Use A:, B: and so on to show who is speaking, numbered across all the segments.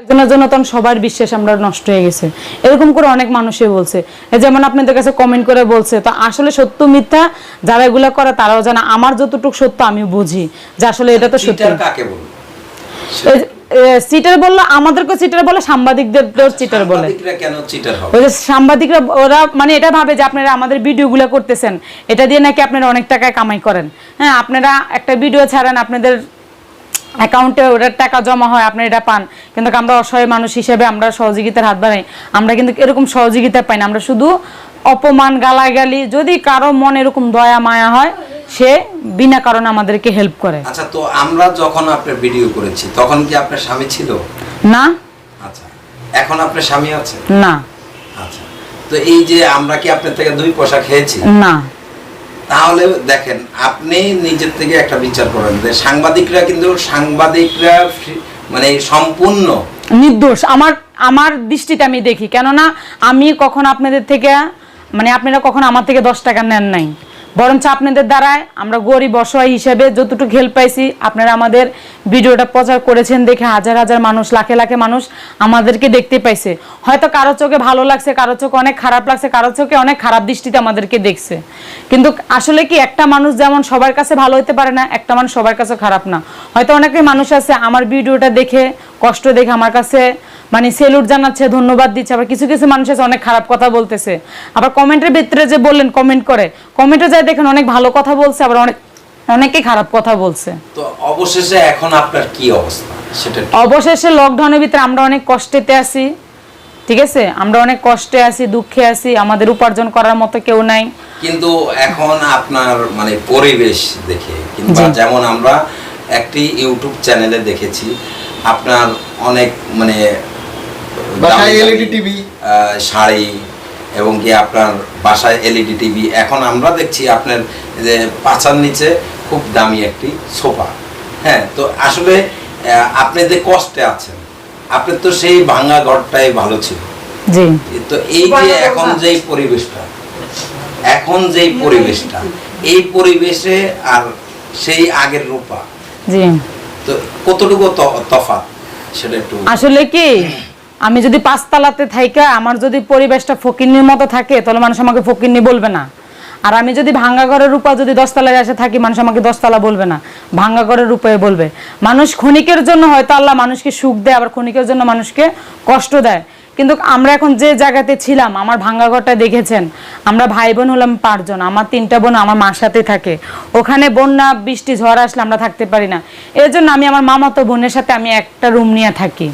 A: একজনের জন্য তখন সবার বিশ্বাস আমরা নষ্ট হয়ে গেছে। এরকম করে অনেক মানুষই বলছে। যেমন আপনাদের কাছে কমেন্ট করে বলছে তো আসলে সত্য মিথ্যা যারা এগুলো করে তারাও জানে। আমার যতটুকু সত্য আমি বুঝি যে আসলে এটা তো সত্যি।
B: চিটার কাকে বলব
A: সিটার বলল আমাদেরকে চিটার বলে সাংবাদিকদের চিটার বলে। ওই যে সাংবাদিকরা ওরা মানে এটা ভাবে যে আপনারা আমাদের ভিডিওগুলো করতেছেন। এটা দিয়ে নাকি আপনারা অনেক টাকায় কামাই করেন। হ্যাঁ আপনারা একটা ভিডিও ছাড়েন আপনাদের অ্যাকাউন্টে ওটার টাকা জমা হয় আপনি এটা পান। কিন্তু আমরা অসহায় মানুষ হিসেবে আমরা সহযোগিতার হাত বাড়াই। আমরা কিন্তু এরকম সহযোগিতা পাই না। আমরা শুধু অপমান গালাগালি যদি কারও মনে এরকম দয়া মায়া হয় সে বিনা কারণে আমাদেরকে হেল্প করে।
B: আচ্ছা তো আমরা যখন আপনার ভিডিও করেছি তখন কি আপনার স্বামী ছিল?
A: না।
B: আচ্ছা এখন আপনার স্বামী আছে?
A: না।
B: আচ্ছা তো এই যে আমরা কি আপনার থেকে দুই পয়সা খেয়েছি?
A: না।
B: তাহলে দেখেন, আপনি নিজের থেকে একটা বিচার করেন যে সাংবাদিকরা কিন্তু সাংবাদিকরা মানে সম্পূর্ণ।
A: নির্দোষ। আমার আমার দৃষ্টিতে আমি দেখি, কেননা আমি কখন আপনাদের থেকে মানে আপনারা কখন আমার থেকে দশ টাকা নেন নাই। বরঞ্চ আপনাদের দ্বারায় আমরা গরিব অসহায় হিসেবে যতটুকু হেল্প পাইছি, আপনারা আমাদের ভিডিওটা প্রচার করেছেন দেখে হাজার হাজার মানুষ, লাখে লাখে মানুষ আমাদেরকে দেখতে পাইছে। হয়তো কারও চোখে ভালো লাগছে, কারও চোখে অনেক খারাপ লাগছে, কারও চোখে অনেক খারাপ দৃষ্টিতে আমাদেরকে দেখছে। কিন্তু আসলে কি একটা মানুষ যেমন সবার কাছে ভালো হতে পারে না, একটা মানুষ সবার কাছে খারাপ না। হয়তো অনেকে মানুষ আছে, আমার ভিডিওটা দেখে, কষ্ট দেখে আমার কাছে মানে সেলুট জানাচ্ছে ধন্যবাদ দিচ্ছে আবার কিছু কিছু মানুষ আছে অনেক খারাপ কথা বলতেছে। আবার কমেন্টের ভিতরে যে বললেন কমেন্ট করে কমেন্টে যায় দেখেন অনেক ভালো কথা বলছে আবার অনেক অনেকে খারাপ কথা বলছে।
B: তো অবশেষে এখন আপনার কি অবস্থা? সেটা
A: অবশেষে লকডাউনের ভিতরে আমরা অনেক কষ্টেতে আছি ঠিক আছে? আমরা অনেক কষ্টে আছি দুঃখে আছি আমাদের উপার্জন করার মতো কেউ নাই।
B: কিন্তু এখন আপনার মানে পরিবেশ দেখে কিংবা যেমন আমরা একটি ইউটিউব চ্যানেলে দেখেছি আপনার অনেক মানে
C: বাসায় TV
B: আহ, শাড়ি এবং কি আপনার বাসায় এলইডি টিভি। এখন আমরা দেখছি আপনার যে পাচার নিচে খুব দামি একটি সোফা। হ্যাঁ তো আসলে আপনি যে কষ্টে আছেন আপনার তো সেই ভাঙা ঘরটাই ভালো ছিল। তো এই যে এখন যেই পরিবেশটা এখন যেই পরিবেশটা এই পরিবেশে আর সেই আগের রূপা। তো কতটুকু তফাৎ সেটা একটু
A: আসলে কি আমি যদি পাঁচতলাতে থাইকা, আমার যদি পরিবেশটা ফকিরনির মতো থাকে, তাহলে মানুষ আমাকে ফকিন্নি বলবে না। আর আমি যদি ভাঙ্গা ঘরের রূপা যদি দশতলায় এসে থাকি, মানুষ আমাকে দশতলা বলবে না। ভাঙ্গা ঘরের রূপে বলবে। মানুষ ক্ষণিকের জন্য হয়তো আল্লাহ মানুষকে সুখ দেয়, আবার ক্ষণিকের জন্য মানুষকে কষ্ট দেয়। কিন্তু আমরা এখন যে জায়গাতে ছিলাম, আমার ভাঙ্গা ঘরটা দেখেছেন। আমরা ভাই বোন হলাম পাঁচজন, আমার তিনটা বোন আমার মার সাথে থাকে। ওখানে বন্যা, বৃষ্টি, ঝড় আসলে আমরা থাকতে পারি না। এর জন্য আমি আমার মামাতো বোনের সাথে আমি একটা রুম নিয়ে থাকি।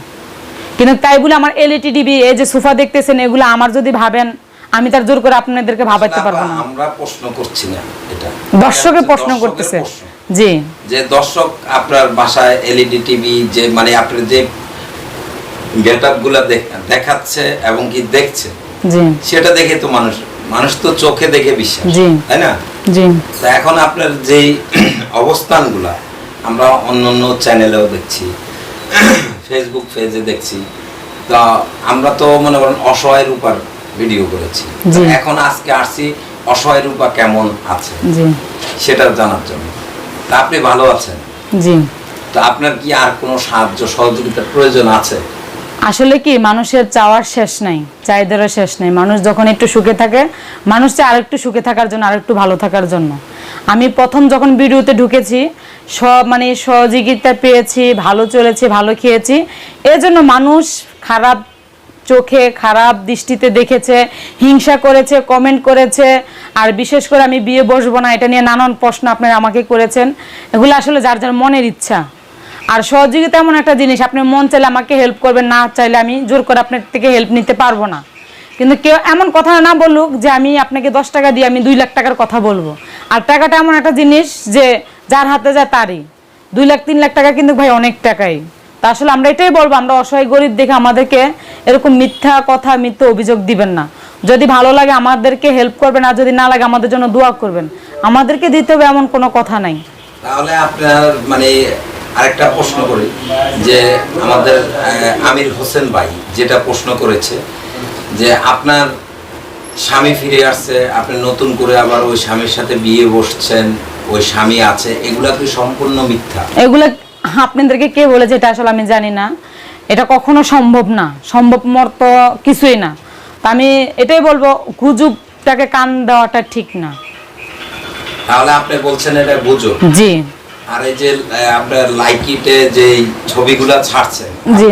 A: কিন্তু তাই বলে আমার এলইডি টিভি এই যে সোফা দেখতেছেন এগুলো আমার যদি ভাবেন আমি তার জোর করে আপনাদেরকে ভাবাইতে পারব না।
B: আমরা প্রশ্ন করছি না এটা।
A: দর্শকে প্রশ্ন করতেছে। জি।
B: যে দর্শক আপনার বাসায় এলইডি টিভি যে মানে আপনার যে গেটআপগুলা দেখাচ্ছে এবং কি দেখছে
A: জি।
B: সেটা দেখে তো মানুষ মানুষ তো চোখে দেখে বিশ্বাস
A: জি।
B: তাই না?
A: জি।
B: তো এখন আপনার যেই অবস্থানগুলা আমরা অন্য অন্য চ্যানেলেও দেখছি। ফেসবুক পেজে দেখছি। তা আমরা তো মনে করেন অসহায় রূপার ভিডিও করেছি। এখন আজকে আসছি অসহায় রূপা কেমন আছে?
A: জি।
B: সেটা জানার জন্য। তা আপনি ভালো আছেন?
A: জি।
B: তো আপনার কি আর কোনো সাহায্য সহযোগিতার প্রয়োজন আছে?
A: আসলে কি, মানুষের চাওয়ার শেষ নাই, চাহিদারও শেষ নাই। মানুষ যখন একটু সুখে থাকে, মানুষ চায় আরেকটু সুখে থাকার জন্য, আরেকটু ভালো থাকার জন্য। আমি প্রথম যখন ভিডিওতে ঢুকেছি, সব মানে সহযোগিতা পেয়েছি, ভালো চলেছে, ভালো খেয়েছি এর জন্য মানুষ খারাপ চোখে, খারাপ দৃষ্টিতে দেখেছে, হিংসা করেছে কমেন্ট করেছে, আর বিশেষ করে আমি বিয়ে বসবো না, এটা নিয়ে নানান প্রশ্ন আপনারা আমাকে করেছেন। এগুলো আসলে যার যার মনের ইচ্ছা। আর সহযোগিতা এমন একটা জিনিস, আপনি মন চাইলে আমাকে হেল্প করবেন, না চাইলে আমি জোর করে আপনার থেকে হেল্প নিতে পারব না। কিন্তু কেউ এমন কথা না বলুক যে আমি আপনাকে দশ টাকা দিয়ে আমি দুই লাখ টাকার কথা বলব। আর টাকাটা এমন একটা জিনিস যে যার হাতে যায় তারই। দুই লাখ, তিন লাখ টাকা কিন্তু ভাই অনেক টাকাই। তা আসলে আমরা এটাই বলব, আমরা অসহায় গরিব দেখে আমাদেরকে এরকম মিথ্যা কথা, মিথ্যা অভিযোগ দিবেন না। যদি ভালো লাগে আমাদেরকে হেল্প করবেন, আর যদি না লাগে আমাদের জন্য দোয়া করবেন। আমাদেরকে দিতে হবে এমন কোনো কথা নাই।
B: তাহলে আপনার মানে আরেকটা প্রশ্ন করি যে আমাদের আমির হোসেন ভাই যেটা প্রশ্ন করেছে যে আপনার স্বামী ফিরে আসছে আপনি নতুন করে আবার ওই স্বামীর সাথে বিয়ে বসছেন ওই স্বামী আছে এগুলা কি সম্পূর্ণ মিথ্যা?
A: এগুলা আপনাদেরকে কে বলেছে এটা আসলে আমি জানি না। এটা কখনো সম্ভব না সম্ভব মত কিছুই না। তা আমি এটাই বলব গুজবটাকে কান দেওয়াটা ঠিক না।
B: তাহলে আপনি বলছেন এটা বুঝো
A: জি।
B: আর এই যে আপনার লাইকিতে যে ছবিগুলা ছাড়ছেন
A: জি।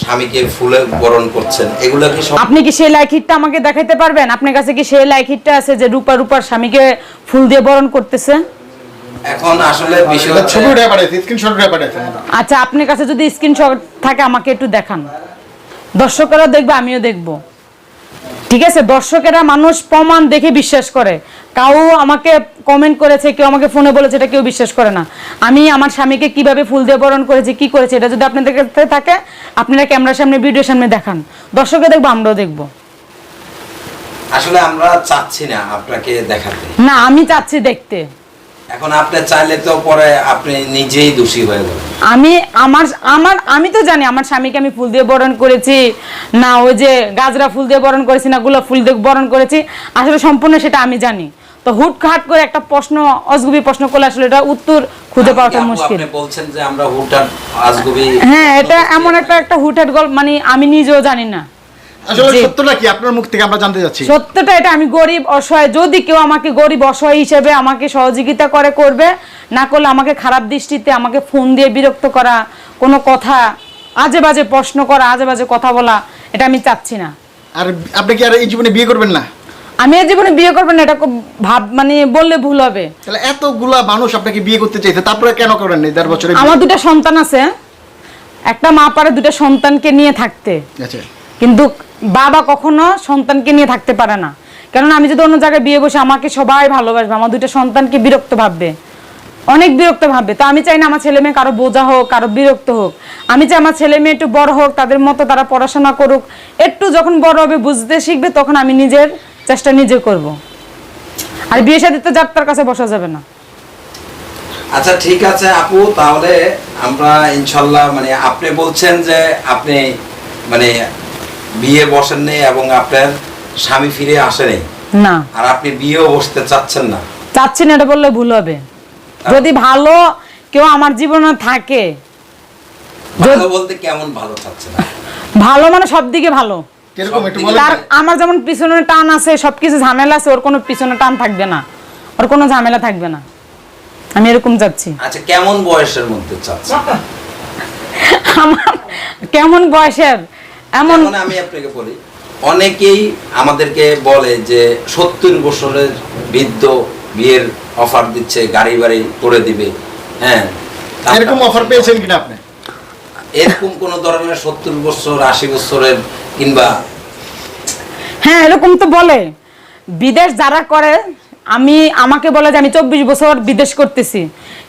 B: স্বামীকে ফুলে বরণ করছেন এগুলো কি
A: আপনি কি সেই লাইকিটটা আমাকে দেখাইতে পারবেন? আপনার কাছে কি সেই লাইকিটটা আছে যে রূপা রূপার স্বামীকে ফুল দিয়ে বরণ করতেছে?
B: এখন আসলে বিষয়
C: এটা
B: হচ্ছে-
C: ছবি উঠে পাঠাইছে স্ক্রিনশট উঠে পাঠাইছে।
A: আচ্ছা আপনার কাছে যদি স্ক্রিনশট থাকে আমাকে একটু দেখান। দর্শকেরা দেখবে আমিও দেখব। ঠিক আছে দর্শকেরা মানুষ প্রমাণ দেখে বিশ্বাস করে। কাউ আমাকে কমেন্ট করেছে কেউ আমাকে ফোনে বলেছে এটা কেউ বিশ্বাস করে না। আমি আমার স্বামীকে কীভাবে ফুল দিয়ে বরণ করেছি কি করেছে এটা যদি আপনাদের কাছে থাকে আপনারা ক্যামেরার সামনে ভিডিওর সামনে দেখান। দর্শকে দেখব আমরাও দেখব।
B: আসলে আমরা চাচ্ছি না আপনাকে দেখাতে।
A: না আমি চাচ্ছি দেখতে।
B: এখন আপনি চাইলে তো পরে আপনি নিজেই দোষী হয়ে যাবেন।
A: আমি আমার আমার আমি তো জানি আমার স্বামীকে আমি ফুল দিয়ে বরণ করেছি। না ওই যে গাজরা ফুল দিয়ে বরণ করেছি না গোলাপ ফুল দিয়ে বরণ করেছি আসলে সম্পূর্ণ সেটা আমি জানি। তো হুটখাট করে একটা প্রশ্ন অজগুবি প্রশ্ন করলে আসলে এটা উত্তর খুঁজে পাওয়াটা মুশকিল।
B: আপনি বলছেন যে আমরা হুটার আজগুবি
A: হ্যাঁ এটা এমন একটা একটা হুটহাট গল্প মানে আমি নিজেও জানি না।
C: আসলে সত্যটা কি? আপনার মুখ থেকে আমরা জানতে যাচ্ছি
A: সত্যটা এটা আমি গরিব অসহায়। যদি কেউ আমাকে গরিব অসহায় হিসেবে আমাকে সহযোগিতা করে করবে না করলে আমাকে খারাপ দৃষ্টিতে আমাকে ফোন দিয়ে বিরক্ত করা কোনো কথা আজে বাজে প্রশ্ন করা আজে বাজে কথা বলা এটা আমি চাচ্ছি না।
C: আর আপনি কি আর এই জীবনে বিয়ে করবেন না?
A: আমি জীবনে বিয়ে করবেন না এটা খুব ভাব মানে বললে ভুল হবে।
C: তাহলে এতগুলা মানুষ আপনাকে বিয়ে করতে চাইছে তারপরে কেন করেন নি দেড় বছরে
A: আমার দুটো সন্তান আছে। একটা মা পারে দুটো সন্তানকে নিয়ে থাকতে।
C: আচ্ছা।
A: কিন্তু বাবা কখনো সন্তানকে নিয়ে থাকতে পারে না। কেননা আমি যদি অন্য জায়গায় বিয়ে বসে আমাকে সবাই ভালোবাসবে, আমার দুটো সন্তানকে বিরক্ত ভাববে। অনেক বিরক্ত ভাববে। তো আমি চাই না আমার ছেলে মেয়ে কারও বোঝা হোক, কারও বিরক্ত হোক। আমি চাই আমার ছেলে মেয়ে একটু বড় হোক, তাদের মতো তারা পড়াশোনা করুক। একটু যখন বড় হবে, বুঝতে শিখবে, তখন আমি নিজের চেষ্টা নিজে করব। আর বিয়ে সাথে তো যাত্রার কাছে বসা যাবে না।
B: আচ্ছা ঠিক আছে আপু, তাহলে আমরা ইনশাল্লাহ মানে আপনি বলছেন যে আপনি মানে বিয়ে বসেননি এবং আপনার স্বামী ফিরে আসেনি
A: না।
B: আর আপনি বিয়েও বসতে চাচ্ছেন না।
A: চাচ্ছি না এটা বললে ভুল হবে। যদি ভালো কেউ আমার জীবনে থাকে
B: ভালো বলতে কেমন ভালো চাচ্ছেন?
A: ভালো মানে সব দিকে ভালো।
C: কীরকম একটু বলেন।
A: তার আমার যেমন পিছনে টান আছে সবকিছু ঝামেলা আছে ওর কোনো পিছনে টান থাকবে না। ওর কোনো ঝামেলা থাকবে না। আমি এরকম যাচ্ছি
B: আচ্ছা কেমন বয়সের মধ্যে চাচ্ছেন?
A: আমার কেমন বয়সের? এমন
B: আমি আপনাকে বলি অনেকেই আমাদেরকে বলে যে সত্তর বছরের বৃদ্ধ বিয়ের অফার দিচ্ছে গাড়ি বাড়ি করে দিবে। হ্যাঁ।
C: এরকম অফার পেয়েছেন কিনা আপনি?
B: এরকম কোন ধরনের সত্তর বছর আশি বছরের কিংবা
A: হ্যাঁ এরকম তো বলে। বিদেশ যারা করে আমি আমাকে বলে যে আমি চব্বিশ বছর বিদেশ করতেছি।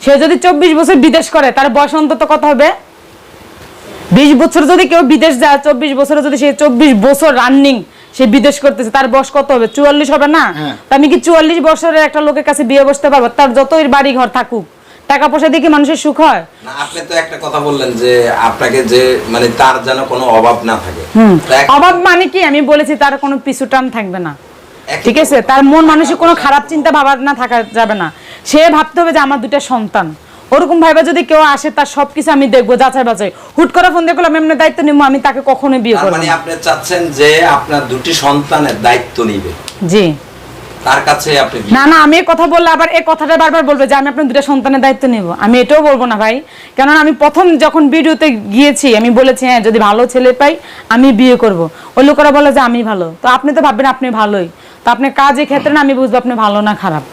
A: সে যদি চব্বিশ বছর বিদেশ করে তার বয়স অন্তত কত হবে? বিশ বছর যদি কেউ বিদেশ যায় চব্বিশ বছরে যদি সে চব্বিশ বছর রানিং সে বিদেশ করতেছে তার বয়স কত হবে? চুয়াল্লিশ হবে না?
C: হ্যাঁ।
A: আমি কি চুয়াল্লিশ বছরের একটা লোকের কাছে বিয়ে বসতে পারব? তার যতই বাড়ি ঘর থাকুক টাকা পয়সা দিয়ে কি মানুষের সুখ হয়?
B: না আপনি তো একটা কথা বললেন যে আপনাকে যে মানে তার যেন কোনো অভাব না থাকে।
A: অভাব মানে কি? আমি বলেছি তার কোনো পিছু টান থাকবে না। ঠিক আছে? তার মন মানুষের কোনো খারাপ চিন্তা ভাবনা থাকা যাবে না। সে ভাবতে হবে যে আমার দুটা সন্তান। ওরকম ভাবে যদি কেউ আসে তার সবকিছু আমি দেখব যাচাই বাছাই। হুট করে ফোন দিয়ে করলাম এমনি দায়িত্ব নিবো আমি তাকে কখনো বিয়ে করব
B: মানে আপনি চাচ্ছেন যে আপনার দুটি সন্তানের দায়িত্ব নিবে।
A: জি।
B: তার কাছে আপনি
A: না না আমি কথা বললে আবার এই কথাটা বারবার বলবে যে আমি আপনার দুটা সন্তানের দায়িত্ব নিব। আমি এটাও বলব না ভাই। কেননা আমি প্রথম যখন ভিডিওতে গিয়েছি আমি বলেছি হ্যাঁ যদি ভালো ছেলে পাই আমি বিয়ে করব। ওই লোকেরা বলে যে আমি ভালো। তো আপনি তো ভাববেন আপনি ভালোই। তো আপনি কাজে ক্ষেত্রে না আমি বুঝব আপনি ভালো না খারাপ।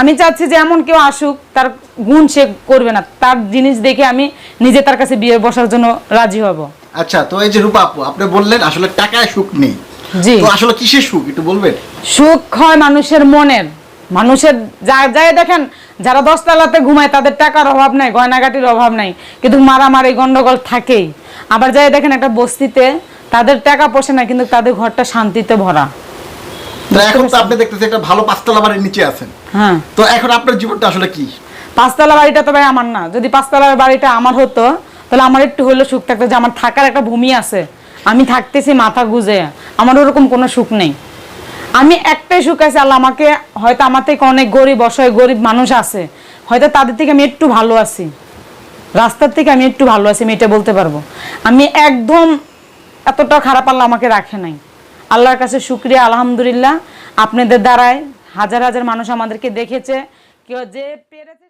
A: আমি চাচ্ছি যে এমন কেউ আসুক তার গুণ সে করবে না। তার জিনিস দেখে আমি নিজে তার কাছে বিয়ে বসার জন্য রাজি হব।
C: আচ্ছা তো এই যে রূপা আপু আপনি বললেন আসলে টাকায় সুখ নেই।
A: জি।
C: তো আসলে কিসের সুখ একটু বলবেন?
A: সুখ হয় মানুষের মনের। মানুষের যা যায় দেখেন যারা দশতলাতে ঘুমায় তাদের টাকার অভাব নাই গয়নাগাটির অভাব নাই কিন্তু মারামারি গন্ডগোল থাকেই। আবার যাই দেখেন একটা বস্তিতে তাদের টাকা পোষে না কিন্তু তাদের ঘরটা শান্তিতে ভরা।
C: এখন তো আপনি দেখতেছেন একটা ভালো পাঁচতলা বাড়ির নিচে আছেন।
A: হ্যাঁ।
C: তো এখন আপনার জীবনটা আসলে কি?
A: পাঁচতলা বাড়িটা তো ভাই আমার না। যদি পাঁচতলার বাড়িটা আমার হতো তাহলে আমার একটু হলেও সুখ থাকতো যে আমার থাকার একটা ভূমি আছে। আমি থাকতেছি মাথা গুজে। আমার ওরকম কোনো সুখ নেই। আমি একটাই সুখ আছে আল্লাহ আমাকে হয়তো আমার থেকে অনেক গরিব অসহায় গরিব মানুষ আছে। হয়তো তাদের থেকে আমি একটু ভালো আছি। রাস্তার থেকে আমি একটু ভালো আছি আমি এটা বলতে পারব। আমি একদম এতটা খারাপ আল্লাহ আমাকে রাখে নাই। আল্লাহর কাছে শুক্রিয়া আলহামদুলিল্লাহ। আপনাদের দ্বারায় হাজার হাজার মানুষ আমাদেরকে দেখেছে। কেউ যে পেরেছে